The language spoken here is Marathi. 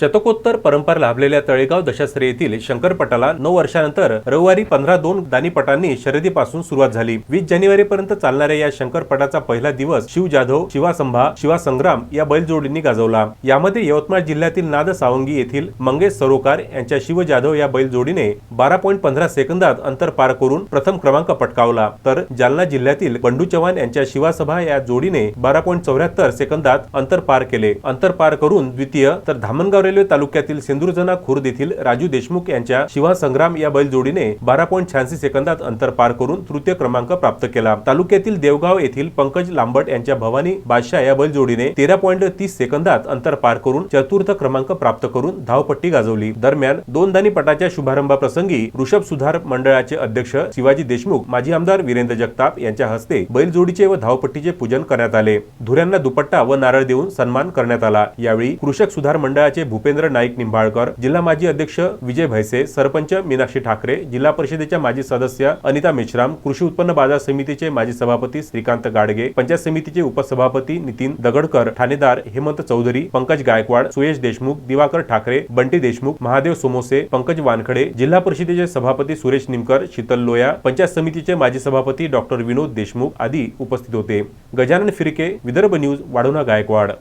शतकोत्तर परंपरा लाभलेल्या तळेगाव दशाश्री येथील शंकरपटाला नऊ वर्षानंतर रविवारी पंधरा दोन दानीपटांनी शर्यतीपासून सुरुवात झाली. वीस जानेवारी पर्यंत चालणाऱ्या या शंकरपटाचा पहिला दिवस शिव जाधव शिवासंभा शिवासंग्राम या बैलजोडींनी गाजवला. यामध्ये यवतमाळ जिल्ह्यातील नाद सावंगी येथील मंगेश सरोकार यांच्या शिव जाधव या बैलजोडीने बारा पॉईंट पंधरा सेकंदात अंतर पार करून प्रथम क्रमांक पटकावला. तर जालना जिल्ह्यातील बंडू चव्हाण यांच्या शिवासभा या जोडीने बारा पॉईंट चौऱ्याहत्तर सेकंदात अंतर पार केले. अंतर पार करून द्वितीय तर धामणगाव रेल्वे तालुक्यातील सिंधुर्जना खुर्द येथील राजू देशमुख यांच्या शिवा संग्राम या बैलजोडीने बारा पॉईंट शहाऐंशी सेकंदात अंतर पार करून तृतीय क्रमांक प्राप्त केला. तालुक्यातील देवगाव येथील पंकज लांबट यांच्या भवानी बादशाह या बैलजोडीने तेरा पॉईंट तीस सेकंदात अंतर पार करून चतुर्थ क्रमांक प्राप्त करून धावपट्टी गाजवली. दरम्यान दोन दानी पटाच्या शुभारंभाप्रसंगी ऋषभ सुधार मंडळाचे अध्यक्ष शिवाजी देशमुख माजी आमदार वीरेंद्र जगताप यांच्या हस्ते बैलजोडीचे व धावपट्टीचे पूजन करण्यात आले. धुऱ्यांना दुपट्टा व नारळ देऊन सन्मान करण्यात आला. यावेळी कृषक सुधार मंडळाचे भूपेंद्र नाईक निंबाळकर जिल्हा माजी अध्यक्ष विजय भैसे सरपंच मीनाक्षी ठाकरे जिल्हा परिषदेच्या माजी सदस्य अनिता मेश्राम कृषी उत्पन्न बाजार समितीचे माजी सभापती श्रीकांत गाडगे पंचायत समितीचे उपसभापती नितीन दगडकर ठाणेदार हेमंत चौधरी पंकज गायकवाड सुयश देशमुख दिवाकर ठाकरे बंटी देशमुख महादेव सोमोसे पंकज वानखडे जिल्हा परिषदेचे सभापती सुरेश निमकर शीतल लोया पंचायत समितीचे माजी सभापती डॉक्टर विनोद देशमुख आदी उपस्थित होते. गजानन फिरके विदर्भ न्यूज वाढवणा गायकवाड.